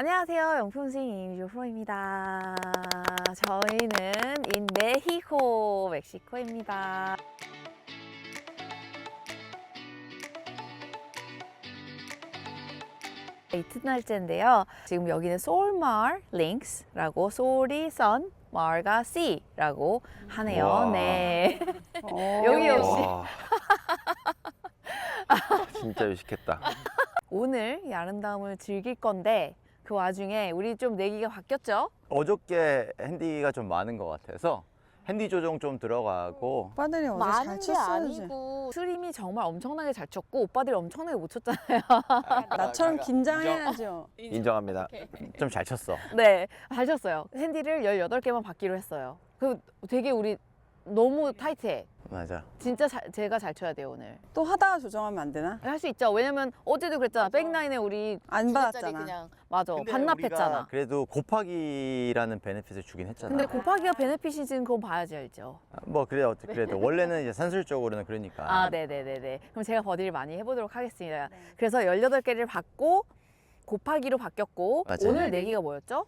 안녕하세요. 용품스윙 이미주 프로입니다. 저희는 인 메히코, 멕시코입니다. 이튿날째인데요. 지금 여기는 소울마을 링크스라고 소울이 선, 마을가 씨라고 하네요. 와. 네. 어. 여기 역시. 와. 진짜 유식했다. 오늘 이 아름다움을 즐길 건데 그 와중에 우리 좀 내기가 바뀌었죠? 어저께 핸디가 좀 많은 것 같아서 핸디 조정 좀 들어가고 오빠들이 어제 잘 많은 게 쳤어야지. 아니고 수림이 정말 엄청나게 잘 쳤고 오빠들이 엄청나게 못 쳤잖아요. 나처럼 긴장해야죠. 인정합니다. 좀 잘 쳤어. 네, 잘 쳤어요. 핸디를 18개만 받기로 했어요. 그 되게 우리 너무 타이트해. 맞아. 진짜 자- 제가 잘 쳐야 돼요, 오늘. 또 하다가 조정하면 안 되나? 할 수 있죠. 왜냐면 어제도 그랬잖아. 백라인에 우리 안 받았잖아. 그냥 맞아. 근데 반납했잖아. 그래도 곱하기라는 베네핏을 주긴 했잖아. 근데 곱하기가 베네핏인지는 그건 봐야지 알죠. 뭐 그래 어떻게 그래도 원래는 이제 산술적으로는 그러니까. 아, 네네네네. 그럼 제가 버디를 많이 해보도록 하겠습니다. 그래서 18개를 받고 곱하기로 바뀌었고 맞아요. 오늘 내기가 뭐였죠?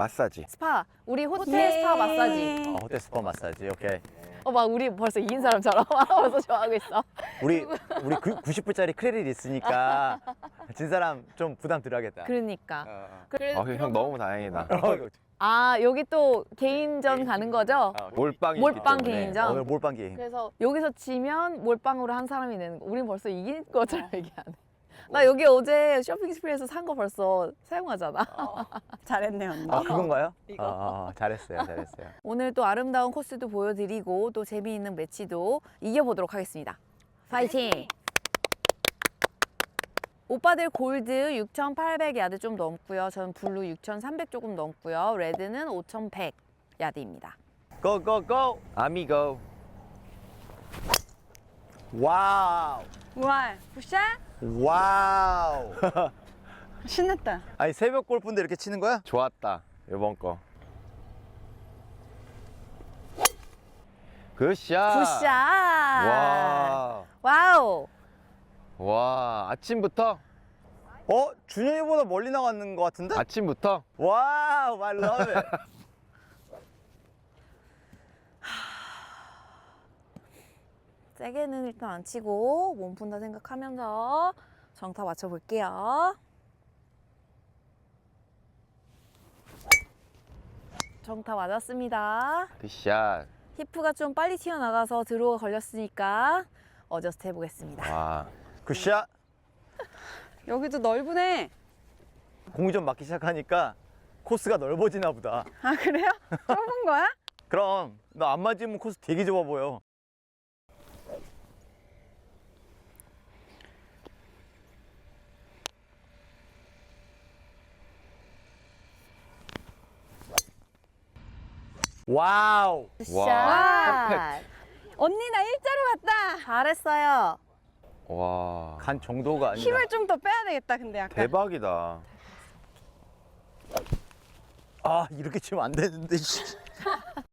마사지. 스파. 우리 호텔 예. 스파 마사지. 어, 호텔 스파 마사지. 오케이. 어, 막 우리 벌써 이긴 사람처럼 벌써 좋아하고 있어. 우리 우리 그 90불짜리 크레딧 있으니까 진 사람 좀 부담 덜하겠다. 그러니까. 어, 어. 그래, 아, 형 너무 다행이다. 아, 여기 또 개인전 가는 거죠? 어, 몰빵이 몰빵 때문에. 개인전. 오늘 몰빵 게임. 그래서 여기서 지면 몰빵으로 한 사람이 되는 거. 우린 벌써 이긴 것처럼 얘기하네. 나 여기 어제 쇼핑 스프레에서 산 거 벌써 사용하잖아. 잘했네 언니. 아 그건가요? 어, 어, 어, 잘했어요, 잘했어요. 오늘 또 아름다운 코스도 보여드리고 또 재미있는 매치도 이겨보도록 하겠습니다. 파이팅! 오빠들 골드 6,800 야드 좀 넘고요. 저는 블루 6,300 조금 넘고요. 레드는 5,100 야드입니다. 고고 고. 아미고. 와우. 우와, 굿샷? 와우. 신났다. 아니 새벽 골프인데 이렇게 치는 거야? 좋았다. 이번 거. 굿샷. 굿샷! 와. 와우! 와. 아침부터? 어? 준영이보다 멀리 나갔는 것 같은데? 아침부터? 와우, I love it. 세게는 일단 안 치고 몸 푼다 생각하면서 정타 맞춰볼게요. 정타 맞았습니다. 굿샷. 히프가 좀 빨리 튀어나가서 드로우가 걸렸으니까 어저스트 해보겠습니다. 와. 굿샷. 여기도 넓으네. 공이 좀 맞기 시작하니까 코스가 넓어지나 보다. 아 그래요? 좁은 거야? 그럼 너 안 맞으면 코스 되게 좁아 보여. 와우. 샷! 언니 나 일자로 갔다. 잘했어요. 와. 간 정도가 아니라. 힘을 좀 더 빼야 되겠다 근데 약간. 대박이다. 아 이렇게 치면 안 되는데. 씨.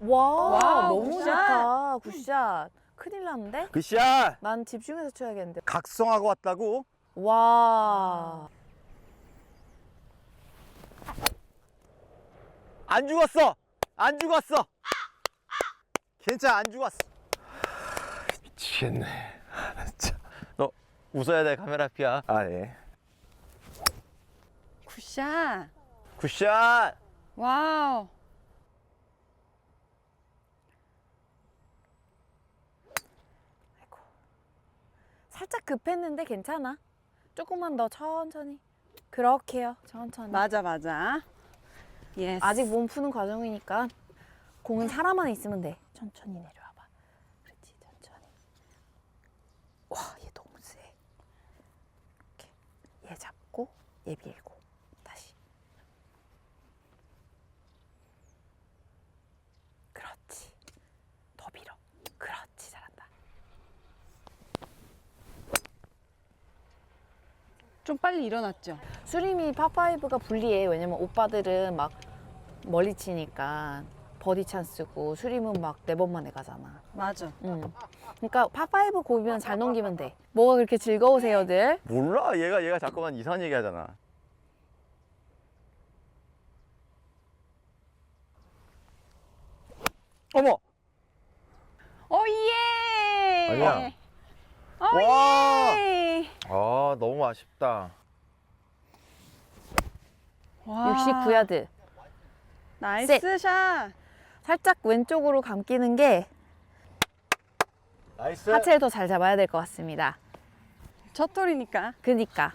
와, 와우, 너무 굿샷. 좋다. 굿샷. 큰일 났는데? 굿샷. 난 집중해서 쳐야겠는데. 각성하고 왔다고? 와. 안 죽었어. 안 죽었어. 괜찮아 안 죽었어. 미치겠네. 너 웃어야 돼 카메라 앞이야. 아, 예. 굿샷. 굿샷. 와우. 살짝 급했는데 괜찮아. 조금만 더 천천히. 그렇게요. 천천히. 맞아 맞아. 예스. 아직 몸 푸는 과정이니까 공은 사람 안에 있으면 돼. 천천히 내려와봐. 그렇지, 천천히. 와, 얘 너무 세. 이렇게 얘 잡고 얘 밀고 다시. 그렇지. 더 밀어. 그렇지, 잘한다. 좀 빨리 일어났죠. 수림이 파5가 불리해. 왜냐면 오빠들은 막 멀리 치니까 버디 찬스고 수림은 막 네 번 만에 가잖아. 맞아. 응. 그러니까 파5 고면 잘 넘기면 돼. 뭐가 그렇게 즐거우세요들? 몰라 얘가 얘가 자꾸만 이상한 얘기 하잖아 어머 오예. 아니야. 오예. 아, 너무 아쉽다. 와. 69야드. 나이스 샷. 살짝 왼쪽으로 감기는 게 나이스 하체를 더 잘 잡아야 될 것 같습니다. 첫 톨이니까. 그니까.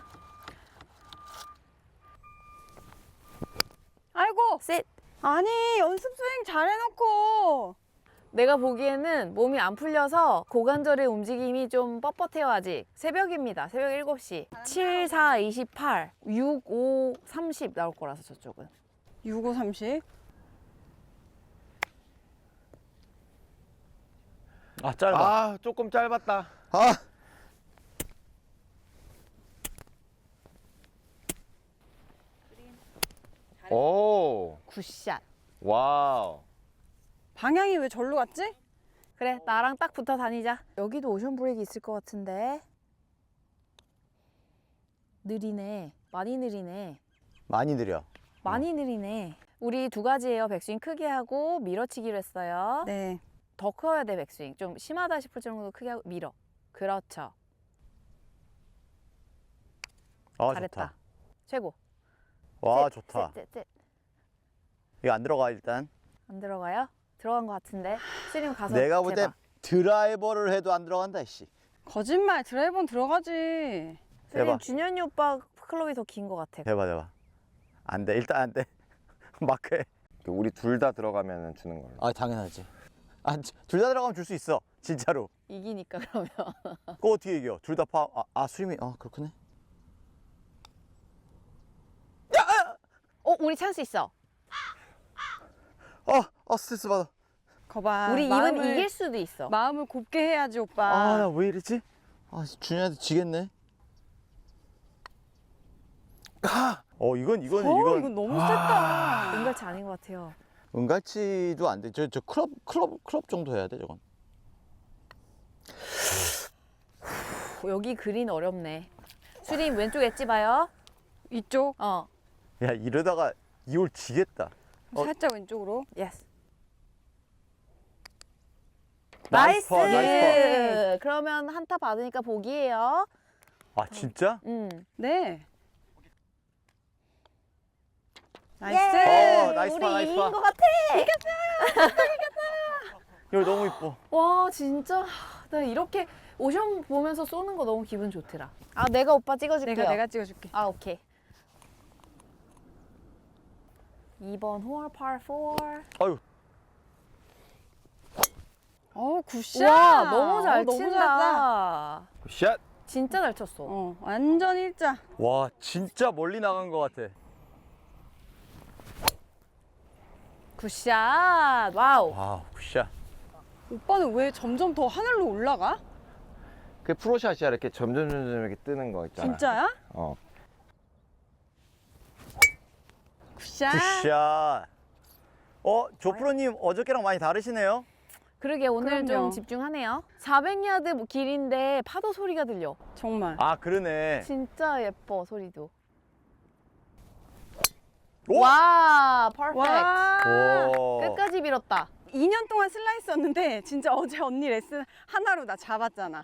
아이고. 셋. 아니 연습 스윙 잘해놓고. 내가 보기에는 몸이 안 풀려서 고관절의 움직임이 좀 뻣뻣해요 아직. 새벽입니다. 새벽 7시. 7, 4, 28, 6, 5, 30 나올 거라서 저쪽은. 65, 30. 아 짧아 아, 조금 짧았다. 아. 오, 굿샷. 와우. 방향이 왜 절로 갔지? 그래 나랑 딱 붙어 다니자. 여기도 오션 브레이크 있을 것 같은데. 느리네. 많이 느리네. 많이 느려 많이 느리네. 우리 두 가지예요. 백스윙 크게 하고 밀어치기로 했어요. 네. 더 커야 돼 백스윙. 좀 심하다 싶을 정도로 크게 하고 밀어. 그렇죠. 아 잘했다. 좋다 최고. 와 셋, 좋다 셋, 셋, 셋. 이거 안 들어가 일단 안 들어가요? 들어간 것 같은데. 스님 가서 내가 볼 때 재봐. 드라이버를 해도 안 들어간다 씨 거짓말 드라이버는 들어가지. 스님 대박. 준현이 오빠 클럽이 더 긴 것 같아. 대박 대박 안 돼 일단 안 돼 마크해 우리 둘 다 들어가면 주는 걸로. 아 당연하지 아둘 다 들어가면 줄 수 있어 진짜로 이기니까 그러면. 그거 어떻게 이겨 둘 다 파 아, 아 수림이 아 그렇구네 어 우리 찬스 있어. 아, 아 스트레스 받아 거봐. 우리 마음을, 이번 이길 수도 있어. 마음을 곱게 해야지 오빠. 아나왜 이랬지 아 준현이한테 지겠네 어 이건 이건 어, 이건 이건 너무 셌다. 은갈치 아닌 것 같아요. 은갈치도 안 돼. 저, 저 클럽 클럽 클럽 정도 해야 돼 저건. 여기 그린 어렵네. 수림 왼쪽 엣지 봐요. 이쪽 어. 야 이러다가 이홀 지겠다. 어. 살짝 왼쪽으로. 예스. 나이스 나이스. 파, 나이스 그러면 한타 받으니까. 파. 아 진짜? 음. 네. 예. 나이스. 어, 나이스 우리 파, 나이스 이긴 파. 것 같아. 이거 너무 이뻐. 와 진짜 나 이렇게 오션 보면서 쏘는 거 너무 기분 좋더라. 아 내가 오빠 찍어줄게요. 내가 내가 찍어줄게. 아 오케이. 2번 홀 par 4. 아유 어 굿샷. 와 너무 잘 어, 너무 친다. 샷. 진짜 잘 쳤어. 어 완전 일자. 와 진짜 멀리 나간 것 같아. 굿샷. 와우. 와 굿샷. 오빠는 왜 점점 더 하늘로 올라가? 그 프로샷이야 이렇게 점점 점점 이렇게 뜨는 거 있잖아. 진짜야? 어. 굿샷. 굿샷. 어 조프로님 어저께랑 많이 다르시네요. 그러게 오늘 그럼요. 좀 집중하네요. 400야드 길인데 파도 소리가 들려. 정말. 아 그러네. 진짜 예뻐 소리도. 오! 와, 퍼펙트. 와. 오. 끝까지 밀었다. 2년 동안 슬라이스였는데 진짜 어제 언니 레슨 하나로 나 잡았잖아.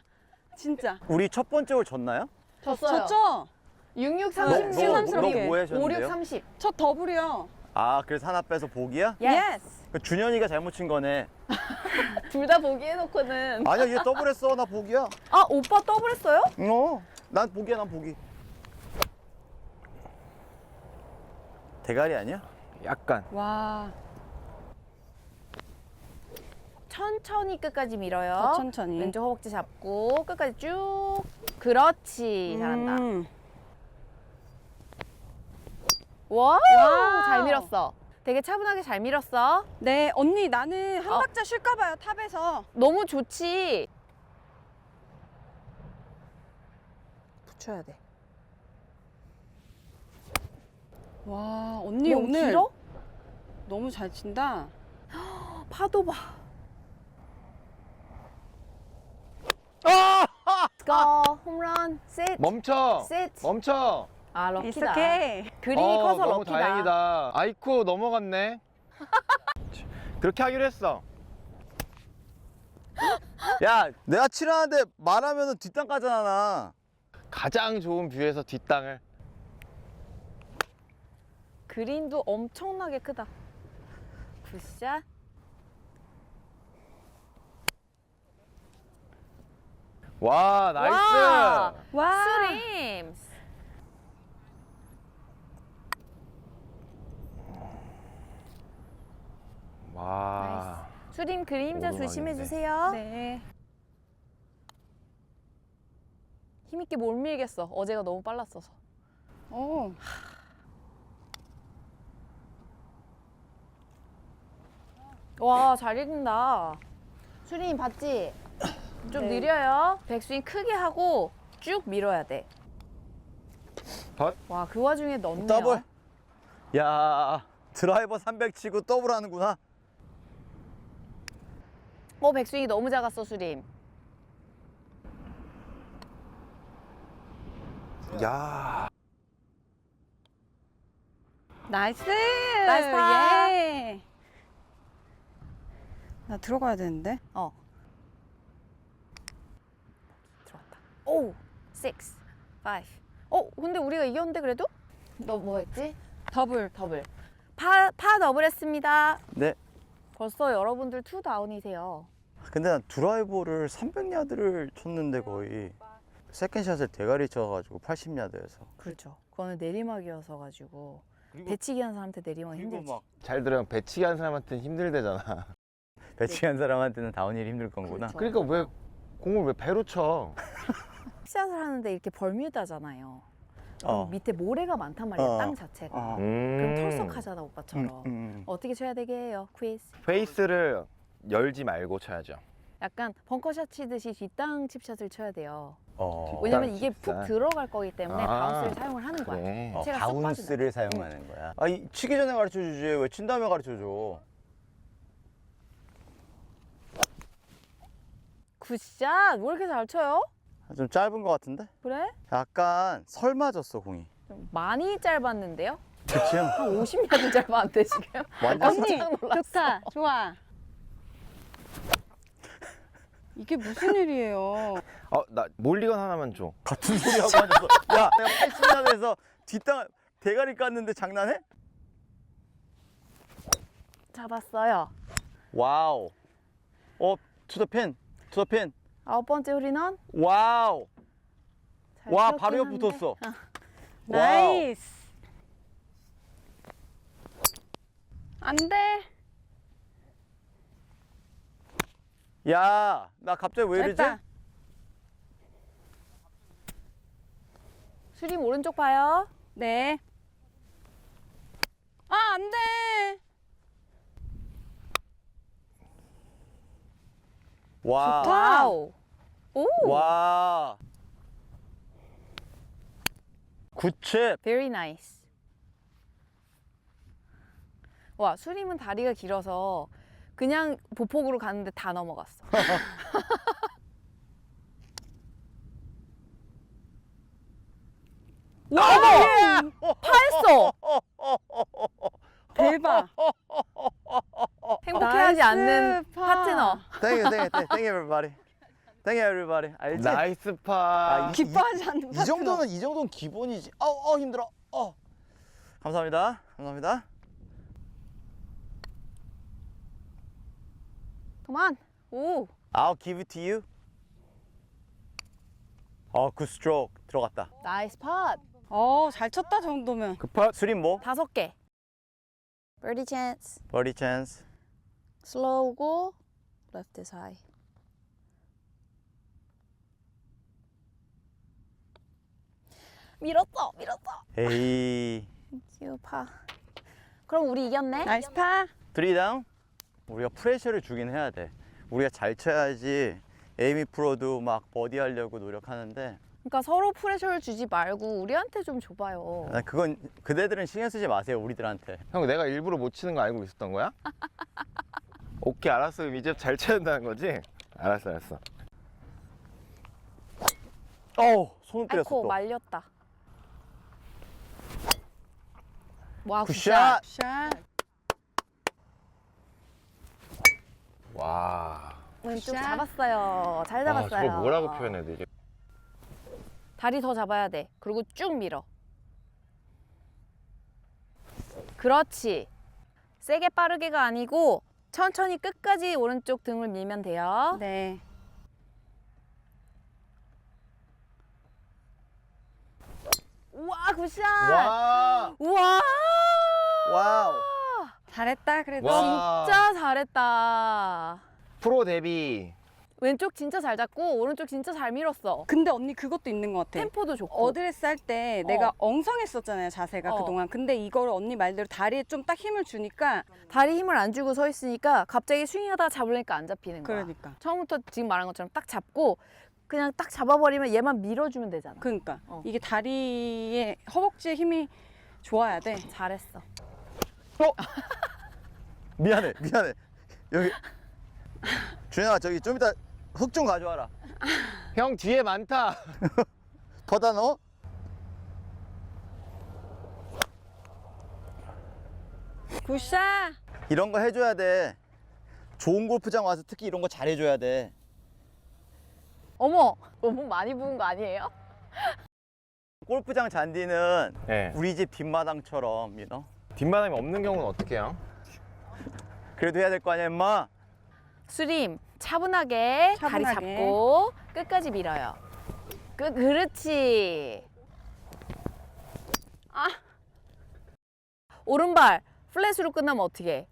진짜. 우리 첫 번째 홀 졌나요? 졌어요. 졌죠? 66, 너- 30, 너- 7, 너 3, 뭐 하셨는데요? 5, 6, 30. 첫 더블이요. 아 그래서 하나 빼서 복이야? 예스. 그 준현이가 잘못 친 거네. 둘 다 보기 해놓고는. 아니야 얘 더블했어 나 복이야. 아, 오빠 더블 했어요? 어, 난 복이야, 난 복이. 대가리 아니야? 약간. 와. 천천히 끝까지 밀어요. 더 천천히. 왼쪽 허벅지 잡고 끝까지 쭉. 그렇지. 잘한다. 음. 와우, 와우. 잘 밀었어. 되게 차분하게 잘 밀었어. 네, 언니 나는 한 어. 박자 쉴까 봐요. 탑에서. 너무 좋지. 붙여야 돼. 와, 언니 너무 오늘 길어? 너무 잘 친다. 파도 봐. 아! 고 홈런 sit 멈춰! sit. 멈춰! 아 럭키다. okay. 그린이 어, 커서 너무 럭키다. 다행이다. 아이쿠 넘어갔네. 그렇게 하기로 했어. 야, 내가 칠하는데 말하면은 뒷땅 까잖아. 나. 가장 좋은 뷰에서 뒷땅을. 그린도 엄청나게 크다. 굿샷. 와 나이스. 와. 와. 스림스. 와. 수림 그림자 오르막인데. 조심해 주세요. 네. 힘있게 못 밀겠어. 어제가 너무 빨랐어서. 오. 와, 잘 읽는다. 수림 봤지? 좀 네. 느려요. 백스윙 크게 하고 쭉 밀어야 돼. 덧. 와, 그 와중에 넣네요. 더블. 야, 드라이버 300 치고 더블 하는구나. 어, 백스윙이 너무 작았어, 수림. 야. 나이스. 나이스 파. 예. 나 들어가야 되는데. 어. 들어왔다. 오, 6, 5. 어, 근데 우리가 이겼는데 그래도? 너 뭐 했지? 더블. 더블. 파, 파 더블 했습니다. 네. 벌써 여러분들 투 다운이세요. 근데 난 드라이버를 300야드를 쳤는데 거의 세컨샷을 대가리 쳐가지고 80야드에서. 그렇죠. 그거는 내리막이어서 가지고 배치기 한 사람한테 내리막 힘들지. 막잘 들으면 배치기 한 사람한테는 힘들대잖아. 배치한 사람한테는 다운힐 힘들 거구나. 그렇죠. 그러니까 왜 공을 왜 배로 쳐? 샷을 하는데 이렇게 벌뮤다잖아요. 어. 밑에 모래가 많단 말이야, 어. 땅 자체가. 어. 그럼 털썩하잖아, 오빠처럼. 음, 음. 어떻게 쳐야 되게 해요, 퀴즈? 페이스를 열지 말고 쳐야죠. 약간 벙커샷 치듯이 뒷땅 칩샷을 쳐야 돼요. 어. 왜냐면 이게 푹 칩샷. 들어갈 거기 때문에 아. 바운스를 사용을 하는 거야. 그래. 어, 채가 쏙 바운스를 사용하는 거야. 아, 이, 치기 전에 가르쳐 주지. 왜 친 다음에 가르쳐 줘? 굿샷! 왜 이렇게 잘 쳐요? 좀 짧은 것 같은데? 그래? 약간 설 맞았어, 공이. 좀 많이 짧았는데요? 그치? 한 50야드 짧았는데 지금? 완전 언니, 깜짝 놀랐어. 좋다. 좋아. 이게 무슨 일이에요? 어, 나 몰리건 하나만 줘. 같은 소리 하고 앉아서. 야, 내가 80야드에서 뒷땅 대가리 깠는데 장난해? 잡았어요. 와우. 어, 투더 핀. 투더 핀. 아홉 번째 홀인원? 와우. 잘 와, 바로 옆 한데. 붙었어. 아, 나이스. 안 돼. 야, 나 갑자기 왜 이러지? 수림 오른쪽 봐요. 네. 아, 안 돼. 와. 좋다. 와우. 오! 와. 굿칩. Very nice. 와, 수림은 다리가 길어서 그냥 보폭으로 갔는데 다 넘어갔어. 와! 파했어! 대박. 행복해하지 나이스 않는 파. 파트너. Thank you, thank you, thank you everybody. Thank you everybody. 알지? 나이스 파. 아, 이- 기뻐하지 않는 이 파트너. 정도는 이 정도는 기본이지. 어, 어 힘들어. 어. 감사합니다. 감사합니다. 그만. 오. I'll give it to you. 어, 굿 스트로크 들어갔다. 나이스 팟. 어, 잘 쳤다 정도면. 급파. 수림 뭐? 다섯 개. 버디 찬스. 버디 찬스. 슬로우고 레프트 사이. 밀었어. 밀었어. 에이. 파. 그럼 우리 이겼네. 나이스 파. 드리 다운. 우리가 프레셔를 주긴 해야 돼. 우리가 잘 쳐야지 에이미 프로도 막 버디 하려고 노력하는데 그러니까 서로 프레셔를 주지 말고 우리한테 좀 줘봐요. 난 그건 그대들은 신경 쓰지 마세요 우리들한테 형 내가 일부러 못 치는 거 알고 있었던 거야? 오케이 알았어 그럼 이제 잘 쳐야 된다는 거지? 알았어 알았어 어우 손을 때렸어 아이코 또. 말렸다. 와 굿샷. 굿샷. 샷. 와 왼쪽 굿샷. 잡았어요. 잘 아, 잡았어요. 저거 뭐라고 표현해야 되지? 다리 더 잡아야 돼. 그리고 쭉 밀어. 그렇지. 세게 빠르게가 아니고 천천히 끝까지 오른쪽 등을 밀면 돼요. 네. 우와 굿샷. 와 우와. 와우. 잘했다 그래도. 와. 진짜 잘했다. 프로 데뷔 왼쪽 진짜 잘 잡고 오른쪽 진짜 잘 밀었어. 근데 언니 그것도 있는 것 같아. 템포도 좋고. 어드레스 할때 내가 어. 엉성했었잖아요 자세가 어. 그동안 근데 이거를 언니 말대로 다리에 좀 딱 힘을 주니까 다리 힘을 안 주고 서 있으니까 갑자기 스윙하다가 잡으니까 안 잡히는 거야. 그러니까 처음부터 지금 말한 것처럼 딱 잡고 그냥 딱 잡아버리면 얘만 밀어주면 되잖아. 그러니까 어. 이게 다리에 허벅지에 힘이 좋아야 돼 잘했어. 미안해 미안해. 여기 준영아 저기 좀 이따 흙 좀 가져와라. 형 뒤에 많다 더다 넣어? 굿샷 이런 거 해줘야 돼. 좋은 골프장 와서 특히 이런 거 잘해줘야 돼. 어머, 너무 많이 부은 거 아니에요? 골프장 잔디는 네. 우리 집 뒷마당처럼, you know? 뒷마당이 없는 경우는 어떻게 해요? 그래도 해야 될 거 아니야, 임마? 수림, 차분하게, 다리 차분하게. 잡고 끝까지 밀어요. 끝, 그렇지. 아. 오른발 플랫으로 끝나면 어떻게 해?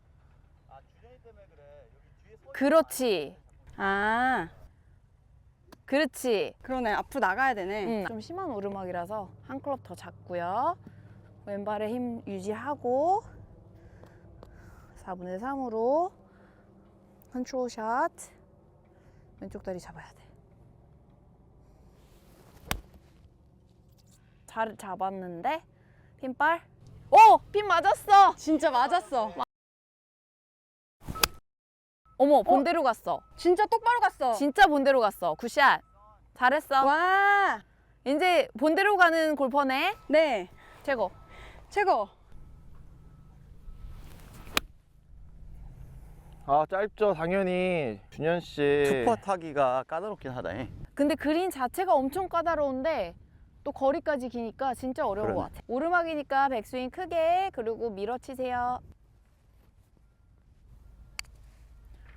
그렇지. 아 그렇지. 그러네 앞으로 나가야 되네 음, 좀 심한 오르막이라서 한 클럽 더 잡고요. 왼발에 힘 유지하고 4분의 3으로 컨트롤 샷. 왼쪽 다리 잡아야 돼. 잘 잡았는데 핀발. 오! 핀 맞았어. 진짜 맞았어 어머, 본대로 갔어. 진짜 똑바로 갔어 진짜 본대로 갔어. 굿샷. 잘했어. 와 이제 본대로 가는 골퍼네. 네, 최고. 최고. 아 짧죠 당연히 준현 씨 투퍼 타기가 까다롭긴 하다. 잉. 근데 그린 자체가 엄청 까다로운데 또 거리까지 기니까 진짜 어려운 그러네. 것 같아. 오르막이니까 백스윙 크게 그리고 밀어치세요.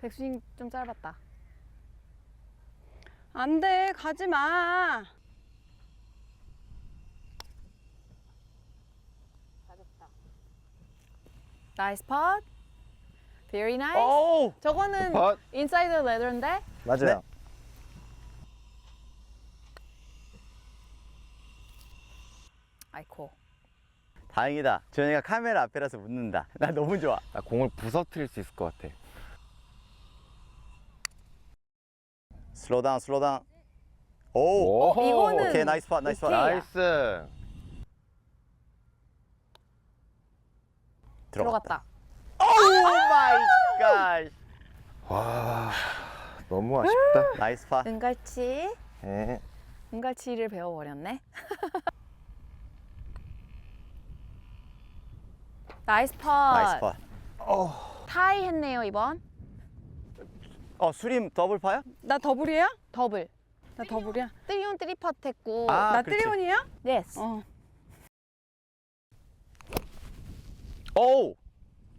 백스윙 좀 짧았다. 안 돼, 가지 마. 나이스 팟. Very nice. 오우! 저거는 어, 인사이드 레더인데 맞아요 아이코. 다행이다. 준영이가 카메라 앞이라서 웃는다. 나 너무 좋아. 나 공을 부서뜨릴 수 있을 것 같아 슬로우 다운, 슬로우 다운. 오! 오호. 이거는 오케이, 나이스 팟, 나이스 팟. 오케이야. 나이스 들어갔다. 오 마이 갓. 와 너무 아쉽다 나이스 팟. 은갈치. 네. 은갈치를 배워버렸네. 나이스 팟. 나이스 팟. 타이 했네요 이번. 어, 수림 더블 파야? 나 더블이야? 더블. 나 더블이야. 뜨리온 뜨리팟 했고. 아, 나 그렇지. 뜨리온이야? 예스. 어. 오!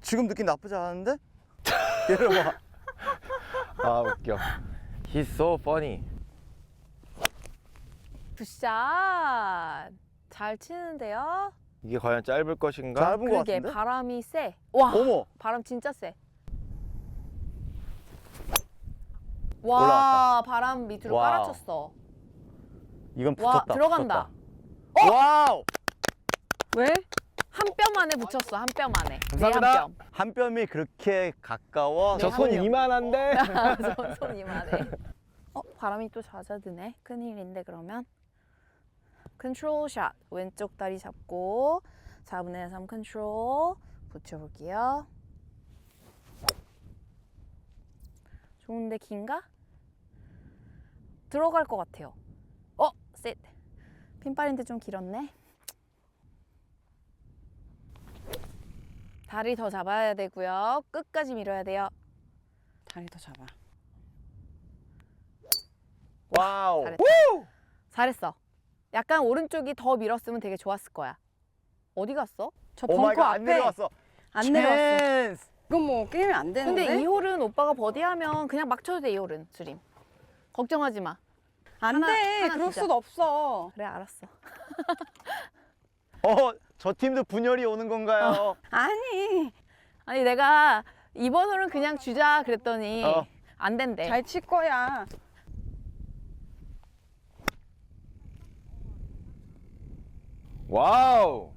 지금 느낌 나쁘지 않은데? 이러봐. 아 웃겨 He's so funny 굿샷. 잘 치는데요. 이게 과연 짧을 것인가? 짧은 거 그게 같은데? 바람이 세. 와. 어머! 바람 진짜 세. 와, 올라왔다. 바람 밑으로 와우. 깔아쳤어. 이건 와, 붙었다. 들어간다. 붙었다. 와우! 왜? 한뼘 안에 붙였어. 한뼘 안에. 감사합니다. 네, 한 뼘. 뼘이 그렇게 가까워. 저 네, 손한 뼘. 이만한데 손, 손 이만해. 어, 바람이 또 잦아드네. 큰일인데 그러면. 컨트롤 샷. 왼쪽 다리 잡고 4분의 3 컨트롤 붙여볼게요. 좋은데 긴가? 들어갈 것 같아요. 어, 셋. 핀발인데 좀 길었네. 다리 더 잡아야 되고요. 끝까지 밀어야 돼요. 다리 더 잡아. 와우. 잘했다. 잘했어. 약간 오른쪽이 더 밀었으면 되게 좋았을 거야. 어디 갔어? 저 오 마이 벙커 갓, 안 앞에 내려왔어. 안 내려왔어. 찬스. 이건 뭐 게임이 안 되는데? 근데 이 홀은 오빠가 버디하면 그냥 막 쳐도 돼, 이 홀은. 수림. 걱정하지 마. 안 하나- 돼. 하나 그럴 주자. 수도 없어. 그래, 알았어. 어, 저 팀도 분열이 오는 건가요? 아니. 아니, 내가 이번 홀은 그냥 주자 그랬더니 어. 안 된대. 잘 칠 거야. 와우.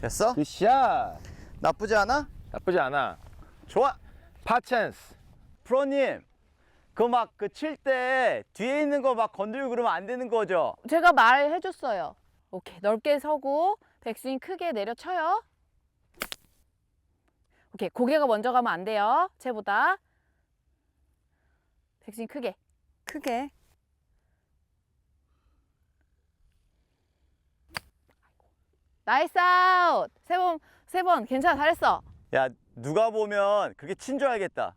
됐어? 굿샷. 나쁘지 않아? 나쁘지 않아. 좋아. 파 찬스. 프로님, 그 막 그 칠 때 뒤에 있는 거 막 건들고 그러면 안 되는 거죠? 제가 말해줬어요. 오케이, 넓게 서고 백스윙 크게 내려쳐요. 오케이, 고개가 먼저 가면 안 돼요. 채보다. 백스윙 크게. 크게. 나이스 아웃! 세 번, 세 번. 괜찮아, 잘했어. 야, 누가 보면 그게 친 줄 알겠다.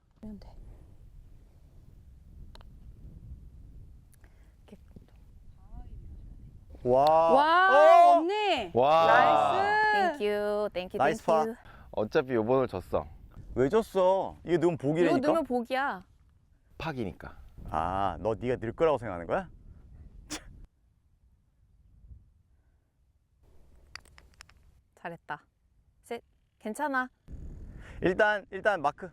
와. 와, 어! 언니. 와. 나이스. 땡큐, 땡큐, 나이스 땡큐. 어차피 요번을 졌어. 왜 졌어? 이게 이거 복이라니까? 넣으면 복이야. 팍이니까. 아, 너 네가 늘 거라고 생각하는 거야? 잘했다. 셋. 괜찮아. 일단 일단 마크.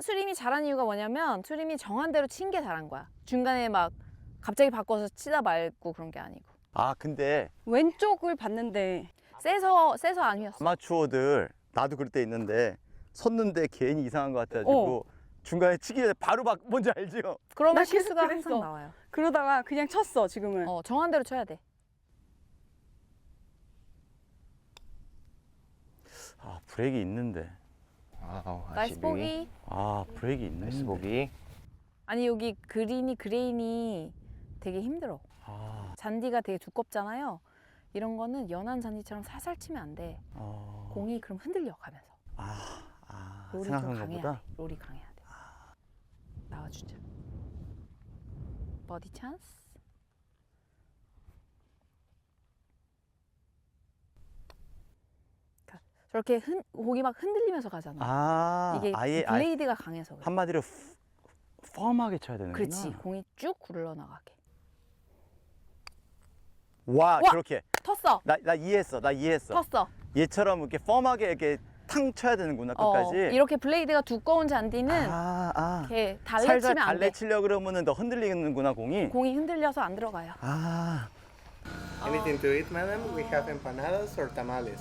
수림이 잘한 이유가 뭐냐면 수림이 정한 대로 친 게 잘한 거야. 중간에 막 갑자기 바꿔서 치다 말고 그런 게 아니고. 아, 근데 왼쪽을 봤는데 세서 세서 안 휘었어. 아마추어들 나도 그럴 때 있는데 섰는데 괜히 이상한 것 같아가지고 중간에 치기 전에 바로 막 뭔지 알죠? 그러면 나 계속 실수가 항상 그랬어. 나와요. 그러다가 그냥 쳤어 지금은. 어, 정한 대로 쳐야 돼. 아 브레이크 있는데. 아, 나이스 보기. 아 브레이크 있는데. 나이스 보기. 아니 여기 그린이 그레인이 되게 힘들어. 아, 잔디가 되게 두껍잖아요. 이런 거는 연한 잔디처럼 살살 치면 안 돼. 어... 공이 그럼 흔들려 가면서. 아, 아 롤이 좀 생각한 강해야 것보다. 돼. 롤이 강해야 돼. 나와주자. 버디 찬스. 가- 저렇게 흔, 공이 막 흔들리면서 가잖아. 아, 이게 아예 아예 블레이드가 강해서 그래. 한마디로 프- 펌하게 쳐야 되는구나. 그렇지. 공이 쭉 굴러나가게. 와, 와! 그렇게. 텄어. 나, 나 이해했어. 나 이해했어. 텄어. 얘처럼 이렇게 펌하게 이렇게 탕 쳐야 되는구나 어, 끝까지. 이렇게 블레이드가 두꺼운 잔디는 아, 아. 이렇게 달래 살살 치면 안 달래 돼. 치려 그러면은 더 흔들리는구나 공이. 공이 흔들려서 안 들어가요. 아, Anything to eat, madam? We have empanadas or tamales.